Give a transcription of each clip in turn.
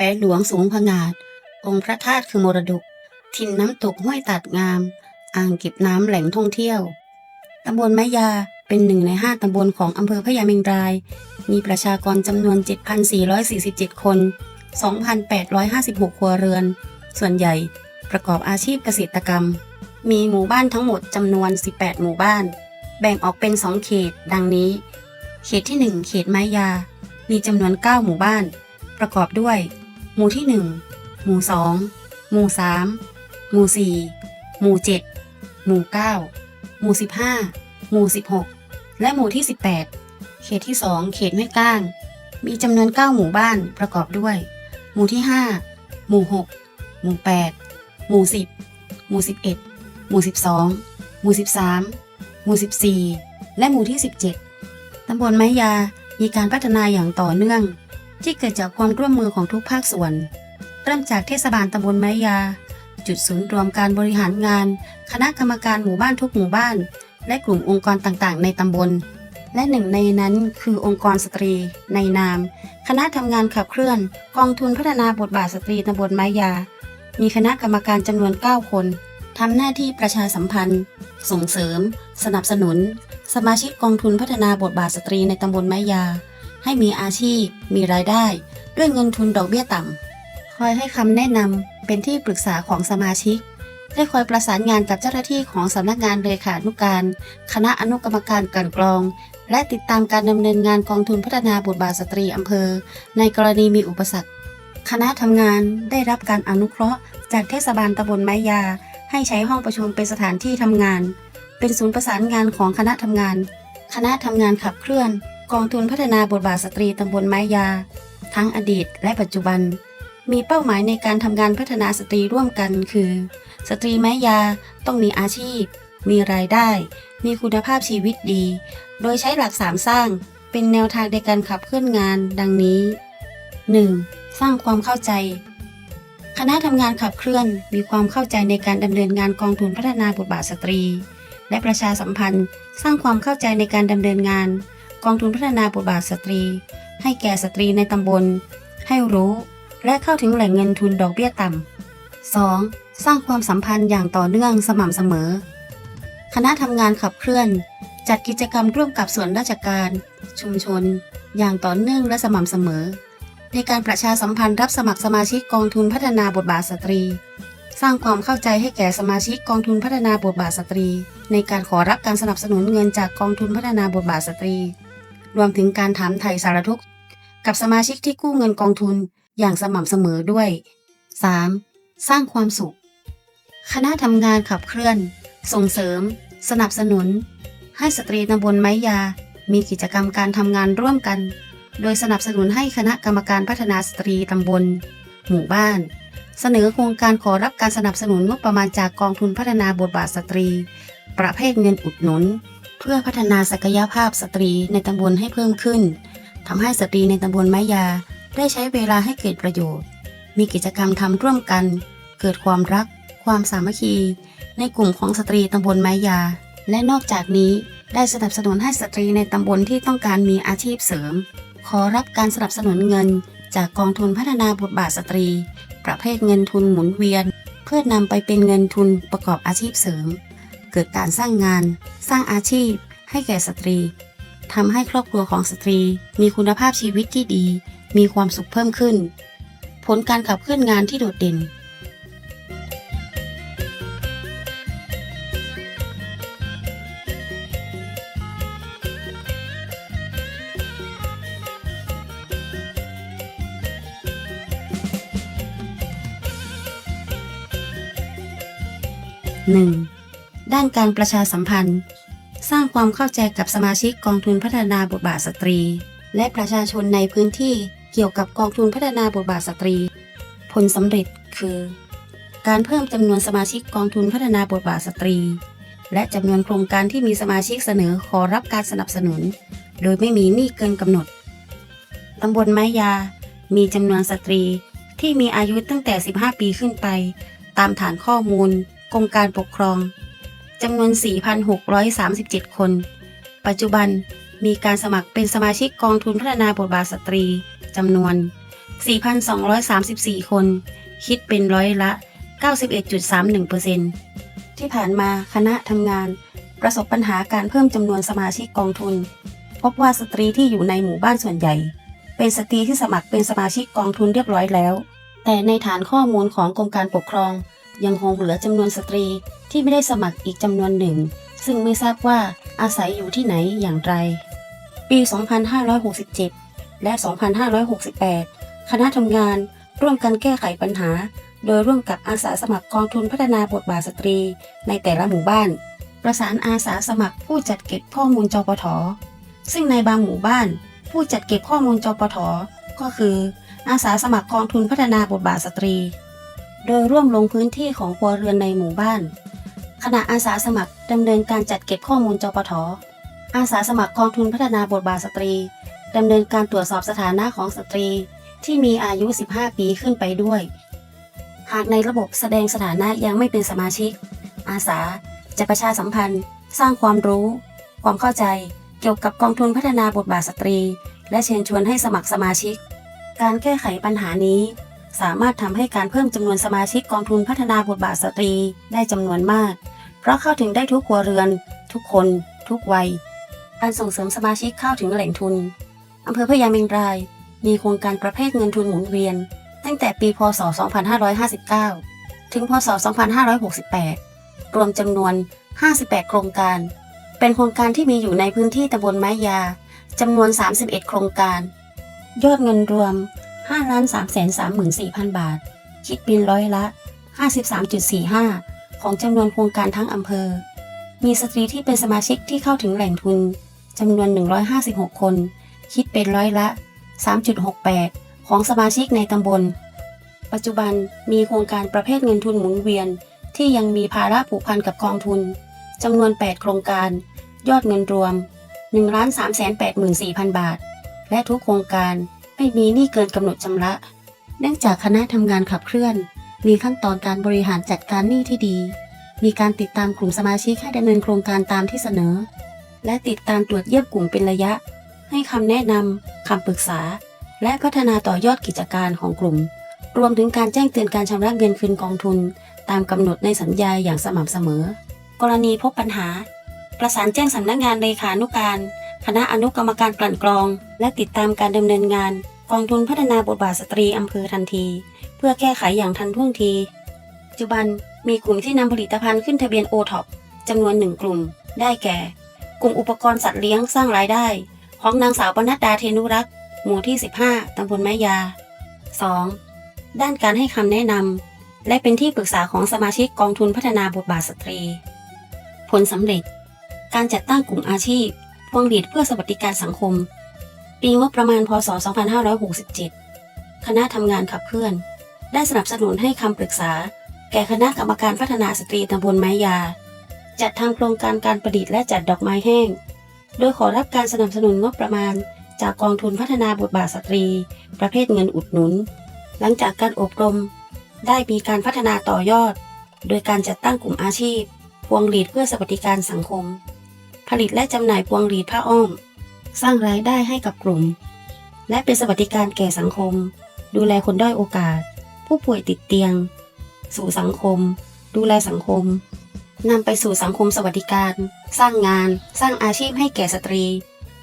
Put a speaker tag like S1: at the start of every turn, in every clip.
S1: แปะหลวงสูงผงาด องค์พระธาตุคือมรดก ทินน้ำตกห้วยตัดงาม อ่างเก็บน้ำแหล่งท่องเที่ยวตำบลไมยาเป็นหนึ่งในห้าตำบลของอำเภอพญาเมงราย มีประชากรจำนวน 7,447 คน 2,856 ครัวเรือน ส่วนใหญ่ประกอบอาชีพเกษตรกรรม มีหมู่บ้านทั้งหมดจำนวน 18 หมู่บ้าน แบ่งออกเป็น 2 เขต ดังนี้ เขตที่ 1 เขตไม้ยา มีจำนวน 9 หมู่บ้าน ประกอบด้วย หมู่ที่ 1 หมู่ 2 หมู่ 3 หมู่ 4 หมู่ 7 หมู่ 9 หมู่ 15 หมู่ 16 และหมู่ที่ 18 เขตที่ 2 เขตแม่ก้าง มีจำนวน 9 หมู่บ้านประกอบด้วย หมู่ที่ 5 หมู่ 6 หมู่ 8 หมู่ 10 หมู่ 11 หมู่ 12 หมู่ 13 หมู่ 14 และหมู่ที่ 17 ตำบลไม้ยามีการพัฒนาอย่างต่อเนื่อง ที่เกิดจากความร่วมมือของทุกภาคส่วน เริ่มจากเทศบาลตำบลไม้ยา จุดศูนย์รวมการบริหารงาน คณะกรรมการหมู่บ้านทุกหมู่บ้าน และกลุ่มองค์กรต่างๆ ในตำบล และหนึ่งในนั้นคือองค์กรสตรี ในนาม คณะทำงานขับเคลื่อน กองทุนพัฒนาบทบาทสตรีตำบลไม้ยา มีคณะกรรมการจำนวน 9 คนทำหน้าที่ประชาสัมพันธ์ ส่งเสริม สนับสนุน สมาชิกกองทุนพัฒนาบทบาทสตรีในตำบลไม้ยา ให้มีอาชีพ มีรายได้ ด้วยเงินทุนดอกเบี้ยต่ำ คอยให้คำแนะนำเป็นที่ปรึกษาของสมาชิก ได้คอยประสานงานกับเจ้าหน้าที่ของสำนักงานเลขานุการ คณะอนุกรรมการกลันกรอง และติดตามการดำเนินงานกองทุนพัฒนาบทบาทสตรีอำเภอ ในกรณีมีอุปสรรค คณะทำงานได้รับการอนุเคราะห์ จากเทศบาลตำบลไม้ยา ให้ใช้ห้องประชุมเป็นสถานที่ทำงาน เป็นศูนย์ประสานงานของคณะทำงาน คณะทำงานขับเคลื่อน กองทุนพัฒนาบทบาทสตรีตำบลไม้ยา ทั้งอดีตและปัจจุบัน มีเป้าหมายในการทำงานพัฒนาสตรีร่วมกันคือ สตรีแม้ยาต้องมีอาชีพ มีรายได้ มีคุณภาพชีวิตดี โดยใช้หลักสามสร้างเป็นแนวทางในการขับเคลื่อนงานดังนี้ 1. สร้างความเข้าใจ คณะทำงานขับเคลื่อนมีความเข้าใจในการดำเนินงานกองทุนพัฒนาบทบาทสตรี และประชาสัมพันธ์ สร้างความเข้าใจในการดำเนินงาน กองทุนพัฒนาบทบาทสตรี ให้แก่สตรีในตำบล ให้รู้และเข้าถึงแหล่งเงินทุนดอกเบี้ยต่ำ 2. สร้างความสัมพันธ์อย่างต่อเนื่องสม่ำเสมอ คณะทำงานขับเคลื่อน จัดกิจกรรมร่วมกับส่วนราชการ ชุมชน อย่างต่อเนื่องและสม่ำเสมอ ในการประชาสัมพันธ์รับสมัครสมาชิกกองทุนพัฒนาบทบาทสตรี สร้างความเข้าใจให้แก่สมาชิกกองทุนพัฒนาบทบาทสตรี ในการขอรับการสนับสนุนเงินจากกองทุนพัฒนาบทบาทสตรี รวมถึงการถามไถ่สารทุกข์กับสมาชิกที่กู้เงินกองทุนอย่างสม่ำเสมอด้วย 3. สร้างความสุข คณะทำงานขับเคลื่อน ส่งเสริม สนับสนุน ให้สตรีตำบลไม้ยา มีกิจกรรมการทำงานร่วมกัน โดยสนับสนุนให้คณะกรรมการพัฒนาสตรีตำบล หมู่บ้าน เสนอโครงการขอรับการสนับสนุนงบประมาณจากกองทุนพัฒนาบทบาทสตรี ประเภทเงินอุดหนุน เพื่อพัฒนาศักยภาพสตรีในตำบลให้เพิ่มขึ้นทำให้สตรีในตำบลไม้ยา ได้ใช้เวลาให้เกิดประโยชน์ มีกิจกรรมทำร่วมกัน เกิดความรัก ความสามัคคี ในกลุ่มของสตรีตำบลไม้ยา และนอกจากนี้ได้สนับสนุนให้สตรีในตำบลที่ต้องการมีอาชีพเสริม ขอรับการสนับสนุนเงิน จากกองทุนพัฒนาบทบาทสตรี ประเภทเงินทุนหมุนเวียน เพื่อนำไปเป็นเงินทุนประกอบอาชีพเสริม เกิดการสร้างงาน สร้างอาชีพ ให้แก่สตรีทำให้ครอบครัวของสตรี มีคุณภาพชีวิตที่ดี มีความสุขเพิ่มขึ้น ผลการขับเคลื่อนงานที่โดดเด่น 1. ด้านการประชาสัมพันธ์ สร้างความเข้าใจกับสมาชิกกองทุนพัฒนาบทบาทสตรี และประชาชนในพื้นที่เกี่ยวกับกองทุนพัฒนาบทบาทสตรี ผลสำเร็จคือ การเพิ่มจำนวนสมาชิกกองทุนพัฒนาบทบาทสตรี และจำนวนโครงการที่มีสมาชิกเสนอขอรับการสนับสนุน โดยไม่มีหนี้เกินกำหนดตำบลไม้ยา มีจำนวนสตรีที่มีอายุตั้งแต่ 15 ปีขึ้นไป ตามฐานข้อมูลกรมการปกครอง จำนวน 4,637 คน ปัจจุบันมีการสมัครเป็นสมาชิกกองทุนพัฒนาบทบาทสตรีจำนวน 4,234 คน คิดเป็นร้อยละ 91.31%ที่ผ่านมาคณะทำงาน ประสบปัญหาการเพิ่มจำนวนสมาชิกกองทุน พบว่าสตรีที่อยู่ในหมู่บ้านส่วนใหญ่ เป็นสตรีที่สมัครเป็นสมาชิกกองทุนเรียบร้อยแล้ว แต่ในฐานข้อมูลของกรมการปกครองยังคงเหลือจำนวนสตรี ที่ไม่ได้สมัครอีกจำนวนหนึ่ง ซึ่งไม่ทราบว่าอาศัยอยู่ที่ไหนอย่างไร ปี 2567 และ 2568 คณะทำงานร่วมกันแก้ไขปัญหา โดยร่วมกับอาสาสมัครกองทุนพัฒนาบทบาทสตรี ในแต่ละหมู่บ้าน ประสานอาสาสมัครผู้จัดเก็บข้อมูลจปท ซึ่งในบางหมู่บ้าน ผู้จัดเก็บข้อมูลจปท ก็คือ อาสาสมัครกองทุนพัฒนาบทบาทสตรี โดยร่วมลงพื้นที่ของครัวเรือนในหมู่บ้าน ณะอาสาสมัครดำเนินการจัดเก็บข้อมูลจปทอาสาสมัครกองทุนพัฒนาบทบาทสตรีดำเนินการตรวจสอบสถานะของสตรีที่มีอายุ 15 ปีขึ้นไปด้วย หากในระบบแสดงสถานะยังไม่เป็นสมาชิก อาสาจะประชาสัมพันธ์ สร้างความรู้ ความเข้าใจเกี่ยวกับกองทุนพัฒนาบทบาทสตรี และเชิญชวนให้สมัครสมาชิก การแก้ไขปัญหานี้ สามารถทำให้การเพิ่มจำนวนสมาชิกกองทุนพัฒนาบทบาทสตรีได้จำนวนมาก ราะเข้าถึงได้ทุกครัวเรือน ทุกคน ทุกวัย การส่งเสริมสมาชิกเข้าถึงแหล่งทุนอำเภอพญาเมงราย มีโครงการประเภทเงินทุนหมุนเวียน ตั้งแต่ปีพศ 2559 ถึงพศ 2568 รวมจำนวน 58 โครงการ เป็นโครงการที่มีอยู่ในพื้นที่ตำบลไม้ยาจำนวน 31 โครงการ ยอดเงินรวม 5 3 3 4 0 0 0 บาท คิดเป็นร้อยละ 53.45 ของจำนวนโครงการทั้งอำเภอ มีสตรีที่เป็นสมาชิกที่เข้าถึงแหล่งทุนจำนวน 156 คน คิดเป็นร้อยละ 3.68 ของสมาชิกในตำบล ปัจจุบันมีโครงการประเภทเงินทุนหมุนเวียน ที่ยังมีภาระผูกพันกับกองทุนจำนวน 8 โครงการ ยอดเงินรวม 1,384,000 บาท และทุกโครงการไม่มีหนี้เกินกำหนดชำระ เนื่องจากคณะทำงานขับเคลื่อน มีขั้นตอนการบริหารจัดการหนี้ที่ดี มีการติดตามกลุ่มสมาชิกให้ดำเนินโครงการตามที่เสนอ และติดตามตรวจเยี่ยมกลุ่มเป็นระยะ ให้คำแนะนำคำปรึกษา และพัฒนาต่อยอดกิจการของกลุ่ม รวมถึงการแจ้งเตือนการชำระเงินคืนกองทุน ตามกำหนดในสัญญาอย่างสม่ำเสมอ กรณีพบปัญหา ประสานแจ้งสำนักงานเลขานุการ คณะอนุกรรมการกลั่นกรอง และติดตามการดำเนินงาน กองทุนพัฒนาบทบาทสตรีอำเภอทันที เพื่อแก้ไขอย่างทันท่วงที ปัจจุบันมีกลุ่มที่นำผลิตภัณฑ์ขึ้นทะเบียนโอท็อปจำนวนหนึ่งกลุ่ม ได้แก่ กลุ่มอุปกรณ์สัตว์เลี้ยงสร้างรายได้ ของนางสาวปนัดดาเทนุรักษ์หมู่ที่ 15ตำบลแม่ยา 2. ด้านการให้คำแนะนำและเป็นที่ปรึกษาของสมาชิกกองทุนพัฒนาบทบาทสตรี ผลสำเร็จ การจัดตั้งกลุ่มอาชีพพวงหลีดเพื่อสวัสดิการสังคม ปีงบประมาณพศ 2567 คณะทำงานขับเคลื่อน ได้สนับสนุนให้คำปรึกษา แก่คณะกรรมการพัฒนาสตรีตำบลไม้ยา จัดทำโครงการการประดิษฐ์และจัดดอกไม้แห้ง โดยขอรับการสนับสนุนงบประมาณ จากกองทุนพัฒนาบทบาทสตรี ประเภทเงินอุดหนุน หลังจากการอบรม ได้มีการพัฒนาต่อยอด โดยการจัดตั้งกลุ่มอาชีพ พวงหลีดเพื่อสวัสดิการสังคม ผลิตและจำหน่ายพวงหลีดผ้าอ้อม สร้างรายได้ให้กับกลุ่ม และเป็นสวัสดิการแก่สังคม ดูแลคนด้อยโอกาส ผู้ป่วยติดเตียง สู่สังคม ดูแลสังคมนำไปสู่สังคมสวัสดิการ สร้างงาน สร้างอาชีพให้แก่สตรี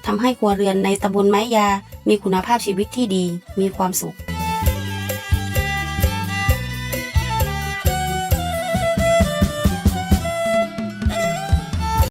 S1: ทำให้ครัวเรือนในตำบลไม้ยา มีคุณภาพชีวิตที่ดี มีความสุข